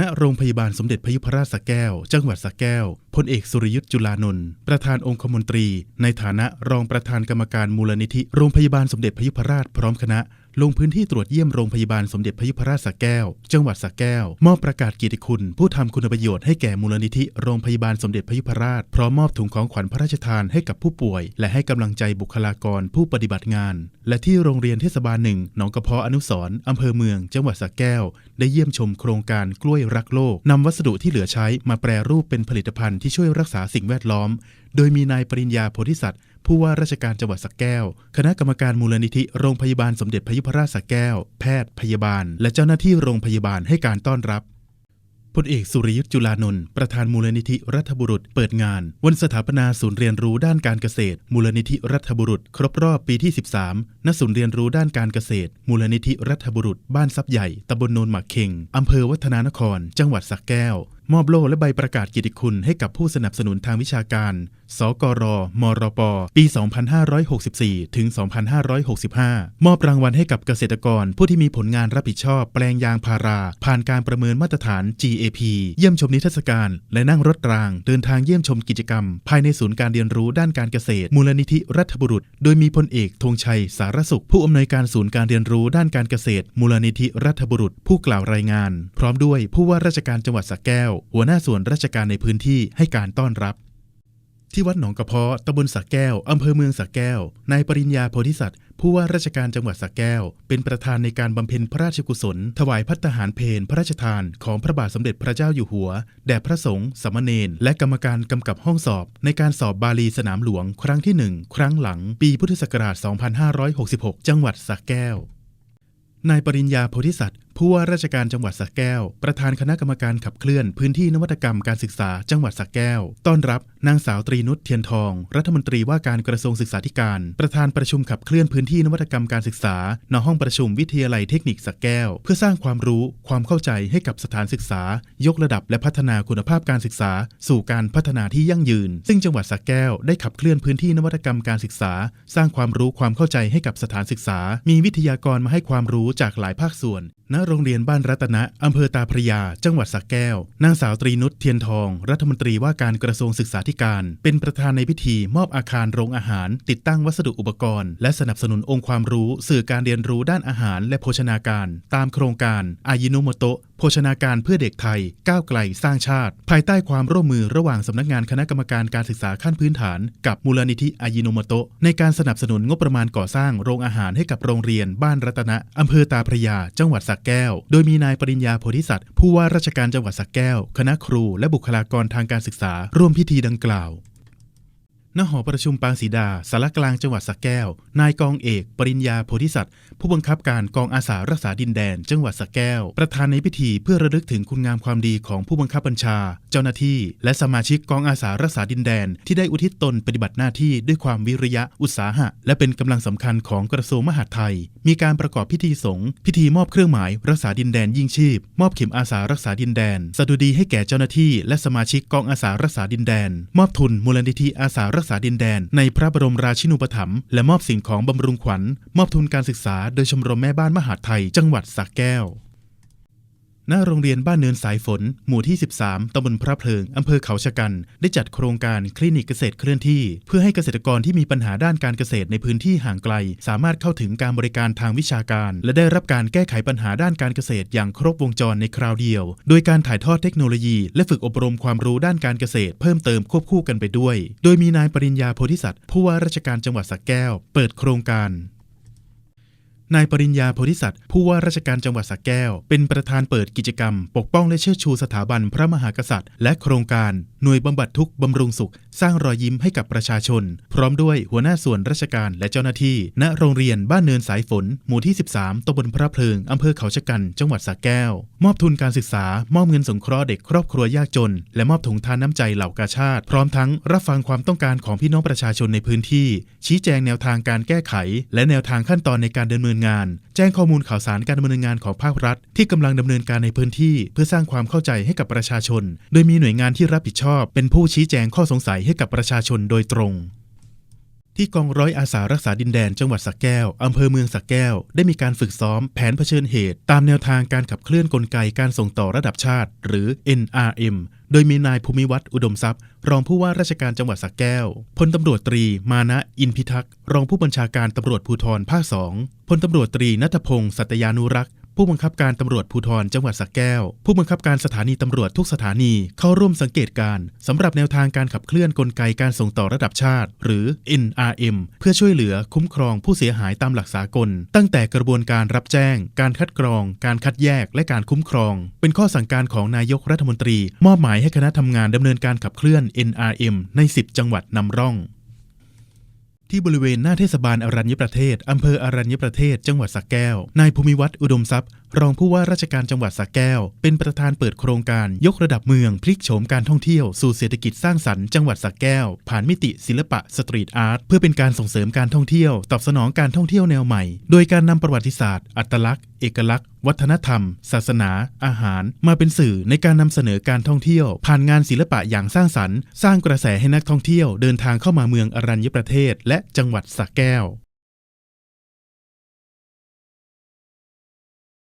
ณโรงพยาบาลสมเด็จพยุพราชสแก้ว จังหวัดสแก้ว พลเอกสุริยุทธ์จุลานนท์ประธานองคมนตรี ในฐานะรองประธานกรรมการมูลนิธิโรงพยาบาลสมเด็จพยุพราชพร้อมคณะ ลงพื้นที่ตรวจเยี่ยมโรงพยาบาลสมเด็จพยุพราชสระแก้ว จังหวัดสระแก้ว มอบประกาศเกียรติคุณ ผู้ทำคุณประโยชน์ให้แก่มูลนิธิโรงพยาบาลสมเด็จพยุพราช พร้อมมอบถุงของขวัญพระราชทานให้กับผู้ป่วย และให้กำลังใจบุคลากรผู้ปฏิบัติงาน และที่โรงเรียนเทศบาลหนึ่งหนองกระเพาะอนุสรณ์อำเภอเมือง จังหวัดสระแก้ว ได้เยี่ยมชมโครงการกล้วยรักโลกนำวัสดุที่เหลือใช้มาแปรรูปเป็นผลิตภัณฑ์ที่ช่วยรักษาสิ่งแวดล้อม โดยมีนายปริญญาโพธิสัตว์ ผู้ว่าราชการจังหวัดสระแก้ว คณะกรรมการมูลนิธิโรงพยาบาลสมเด็จพยุพราชสระแก้ว แพทย์พยาบาล และเจ้าหน้าที่โรงพยาบาลให้การต้อนรับพลเอกสุริยุทธ์จุลานนท์ประธานมูลนิธิรัฐบุรุษเปิดงาน วันสถาปนาศูนย์เรียนรู้ด้านการเกษตร มูลนิธิรัฐบุรุษ ครบรอบปีที่ 13ณศูนย์เรียนรู้ด้านการเกษตร มูลนิธิรัฐบุรุษ บ้านซับใหญ่ตำบลโนนหมากเข่งอำเภอวัฒนานคร จังหวัดสระแก้ว มอบโล่และใบประกาศกียรติคุณให้กับผู้สนับสนุนทางวิชาการ สกร มรป ปี 2564 ถึง 2565 มอบรางวัลให้กับเกษตรกร ผู้ที่มีผลงานรับผิดชอบแปลงยางพารา ผ่านการประเมินมาตรฐาน GAP เยี่ยมชมนิทรรศการ และนั่งรถราง เดินทางเยี่ยมชมกิจกรรม ภายในศูนย์การเรียนรู้ด้านการเกษตร มูลนิธิรัฐบุรุษ โดยมีพลเอกธงชัย สารสุข ผู้อำนวยการศูนย์การเรียนรู้ด้านการเกษตร มูลนิธิรัฐบุรุษ ผู้กล่าวรายงาน พร้อมด้วยผู้ว่าราชการจังหวัดสระแก้วหัวหน้าส่วนราชการในพื้นที่ให้การต้อนรับ ที่วัดหนองกระเพาะตำบลสระแก้ว อำเภอเมืองสระแก้ว นายปริญญาโพธิสัตว์ ผู้ว่าราชการจังหวัดสระแก้ว เป็นประธานในการบำเพ็ญพระราชกุศล ถวายพัตตาหารเพลพระราชทานของพระบาทสมเด็จพระเจ้าอยู่หัว แด่พระสงฆ์สามเณรและกรรมการกำกับห้องสอบ ในการสอบบาลีสนามหลวง ครั้งที่ 1 ครั้งหลัง ปีพุทธศักราช 2566 จังหวัดสระแก้วนายปริญญาโพธิสัตว์ผู้ว่าราชการจังหวัดสระแก้ว ประธานคณะกรรมการขับเคลื่อนพื้นที่นวัตกรรมการศึกษาจังหวัดสระแก้ว ต้อนรับนางสาวตรีนุชเทียนทอง รัฐมนตรีว่าการกระทรวงศึกษาธิการ ประธานประชุมขับเคลื่อนพื้นที่นวัตกรรมการศึกษาณห้องประชุมวิทยาลัยเทคนิคสระแก้ว เพื่อสร้างความรู้ความเข้าใจให้กับสถานศึกษา ยกระดับและพัฒนาคุณภาพการศึกษา สู่การพัฒนาที่ยั่งยืน ซึ่งจังหวัดสระแก้วได้ขับเคลื่อนพื้นที่นวัตกรรมการศึกษา สร้างความรู้ความเข้าใจให้กับสถานศึกษา มีวิทยากรมาให้ความรู้จากหลายภาคส่วนณโรงเรียนบ้านรัตนะอำเภอตาพระยา จังหวัดสระแก้ว นางสาวตรีนุชเทียนทอง รัฐมนตรีว่าการกระทรวงศึกษาธิการ เป็นประธานในพิธีมอบอาคารโรงอาหาร ติดตั้งวัสดุอุปกรณ์ และสนับสนุนองค์ความรู้ สื่อการเรียนรู้ด้านอาหารและโภชนาการ ตามโครงการอายิโนโมโตะ ภชนาการเพื่อเด็กไทยก้าวไกลสร้างชาติ ภายใต้ความร่วมมือระหว่างสำนักงานคณะกรรมการการศึกษาขั้นพื้นฐาน กับมูลนิธิอายิโนโมโตะในการสนับสนุนงบประมาณก่อสร้างโรงอาหารให้กับโรงเรียนบ้านรัตนะอำเภอตาพระยา จังหวัดสระแก้ว โดยมีนายปริญญาโพธิสัตว์ผู้ว่าราชการจังหวัดสระแก้ว คณะครูและบุคลากรทางการศึกษาร่วมพิธีดังกล่าว ณหอประชุมปางสีดาสารกลางจังหวัดสระแก้ว นายกองเอก ปริญญาโพธิสัตว์ ผู้บังคับการกองอาสารักษาดินแดน จังหวัดสระแก้ว ประธานในพิธีเพื่อระลึกถึงคุณงามความดีของผู้บังคับบัญชา เจ้าหน้าที่ และสมาชิกกองอาสารักษาดินแดน ที่ได้อุทิศตนปฏิบัติหน้าที่ด้วยความวิริยะอุตสาหะ และเป็นกำลังสำคัญของกระทรวงมหาดไทย มีการประกอบพิธีสงฆ์พิธีมอบเครื่องหมาย รักษาดินแดนยิ่งชีพ มอบเข็มอาสารักษาดินแดนสดุดีให้แก่เจ้าหน้าที่ และสมาชิกกองอาสารักษาดินแดน มอบทุนมูลนิธิอาสารักษาดินแดน ในพระบรมราชินูปถัมภ์และมอบสิ่งของบำรุงขวัญ มอบทุนการศึกษา โดยชมรมแม่บ้านมหาไทย จังหวัดสระแก้ว ณโรงเรียนบ้านเนินสายฝน หมู่ที่ 13ตำบลพระเพลิง อำเภอเขาชะกัน ได้จัดโครงการคลินิกเกษตรเคลื่อนที่ เพื่อให้เกษตรกรที่มีปัญหาด้านการเกษตรในพื้นที่ห่างไกล สามารถเข้าถึงการบริการทางวิชาการ และได้รับการแก้ไขปัญหาด้านการเกษตรอย่างครบวงจรในคราวเดียว โดยการถ่ายทอดเทคโนโลยี และฝึกอบรมความรู้ด้านการเกษตร เพิ่มเติมควบคู่กันไปด้วย โดยมีนายปริญญาโพธิสัตว์ผู้ว่าราชการจังหวัดสระแก้ว เปิดโครงการ นายปริญญาโพธิสัตว์ผู้ว่าราชการจังหวัดสระแก้ว เป็นประธานเปิดกิจกรรม ปกป้องและเชิดชูสถาบันพระมหากษัตริย์ และโครงการหน่วยบำบัดทุกบำรุงสุข สร้างรอยยิ้มให้กับประชาชน พร้อมด้วยหัวหน้าส่วนราชการและเจ้าหน้าที่ ณโรงเรียนบ้านเนินสายฝน หมู่ที่ 13ตำบลพระเพลิงอำเภอเขาชะกัน จังหวัดสระแก้ว มอบทุนการศึกษา มอบเงินสงเคราะห์เด็กครอบครัวยากจน และมอบถุงทานน้ำใจเหล่ากาชาติ พร้อมทั้งรับฟังความต้องการของพี่น้องประชาชนในพื้นที่ ชี้แจงแนวทางการแก้ไข และแนวทางขั้นตอนในการดำเนินงาน แจ้งข้อมูลข่าวสารการดำเนินงานของภาครัฐ ที่กำลังดำเนินการในพื้นที่ เพื่อสร้างความเข้าใจให้กับประชาชน โดยมีหน่วยงานที่รับผิดชอบ เป็นผู้ชี้แจงข้อสงสัยให้กับประชาชนโดยตรง ที่กองร้อยอาสารักษาดินแดนจังหวัดสระแก้ว อำเภอเมืองสระแก้ว ได้มีการฝึกซ้อมแผนเผชิญเหตุ ตามแนวทางการขับเคลื่อนกลไกการส่งต่อระดับชาติ หรือ NRM โดยมีนายภูมิวัฒน์อุดมทรัพย์ รองผู้ว่าราชการจังหวัดสระแก้ว พลตำรวจตรี มานะอินพิทักษ์ รองผู้บัญชาการตำรวจภูธรภาคสองพลตำรวจตรีนัทพงศ์สัตยานุรักษ์ ผู้บังคับการตำรวจภูธรจังหวัดสระแก้ว ผู้บังคับการสถานีตำรวจทุกสถานีเข้าร่วมสังเกตการสำหรับแนวทางการขับเคลื่อนกลไกการส่งต่อระดับชาติ หรือ NRM เพื่อช่วยเหลือคุ้มครองผู้เสียหายตามหลักสากล ตั้งแต่กระบวนการรับแจ้ง การคัดกรอง การคัดแยกและการคุ้มครอง เป็นข้อสั่งการของนายกรัฐมนตรี มอบหมายให้คณะทำงานดำเนินการขับเคลื่อน NRM ใน 10 จังหวัดนำร่อง ที่บริเวณหน้าเทศบาลอรัญญประเทศ อำเภออรัญญประเทศ จังหวัดสักแก้ว นายภูมิวัฒน์อุดมทรัพย์ รองผู้ว่าราชการจังหวัดสระแก้ว เป็นประธานเปิดโครงการยกระดับเมืองพลิกโฉมการท่องเที่ยวสู่เศรษฐกิจสร้างสรรค์จังหวัดสระแก้ว ผ่านมิติศิลปะสตรีทอาร์ตเพื่อเป็นการส่งเสริมการท่องเที่ยว ตอบสนองการท่องเที่ยวแนวใหม่ โดยการนำประวัติศาสตร์ อัตลักษณ์เอกลักษณ์ วัฒนธรรม ศาสนา อาหาร มาเป็นสื่อในการนำเสนอการท่องเที่ยว ผ่านงานศิลปะอย่างสร้างสรรค์ สร้างกระแสให้นักท่องเที่ยว เดินทางเข้ามาเมืองอรัญญประเทศ และจังหวัดสระแก้ว